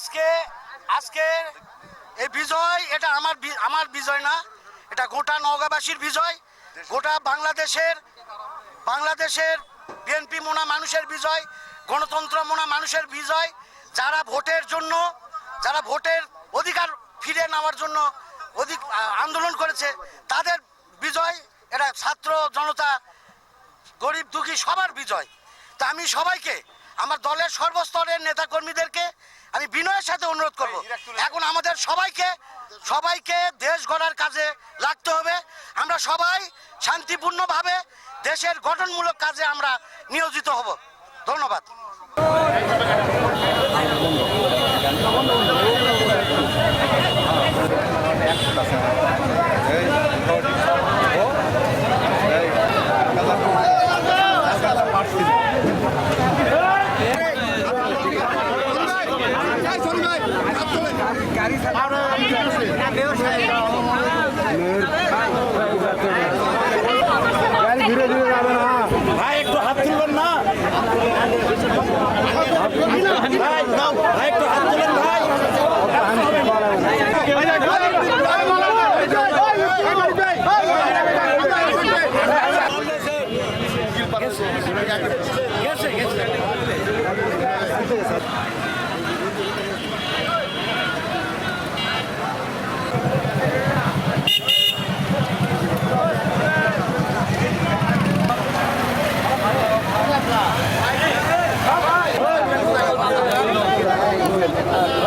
আজকে আজকে এই বিজয়, এটা আমার আমার বিজয় না, এটা গোটা নওগাঁবাসীর বিজয়, গোটা বাংলাদেশের বাংলাদেশের বিএনপি মোনা মানুষের বিজয়, গণতন্ত্র মোনা মানুষের বিজয়, যারা ভোটের জন্য, যারা ভোটের অধিকার ফিরে নেওয়ার জন্য অধিক আন্দোলন করেছে, তাদের বিজয়, এটা ছাত্র জনতা, গরিব দুঃখী সবার বিজয়। তা আমি সবাইকে, আমার দলের সর্বস্তরের নেতাকর্মীদেরকে বিনয়ের সাথে অনুরোধ করব। এখন আমাদের সবাইকে সবাইকে দেশ গড়ার কাজে লাগতে হবে। আমরা সবাই শান্তিপূর্ণভাবে দেশের গঠনমূলক কাজে আমরা নিয়োজিত হব। ধন্যবাদ। ধীরে ধীরে যাবে না ভাই, একটু হাত তুলবেন না। ভাই ভাই, একটু হাত তুলেন ভাই। গেছে গেছে uh,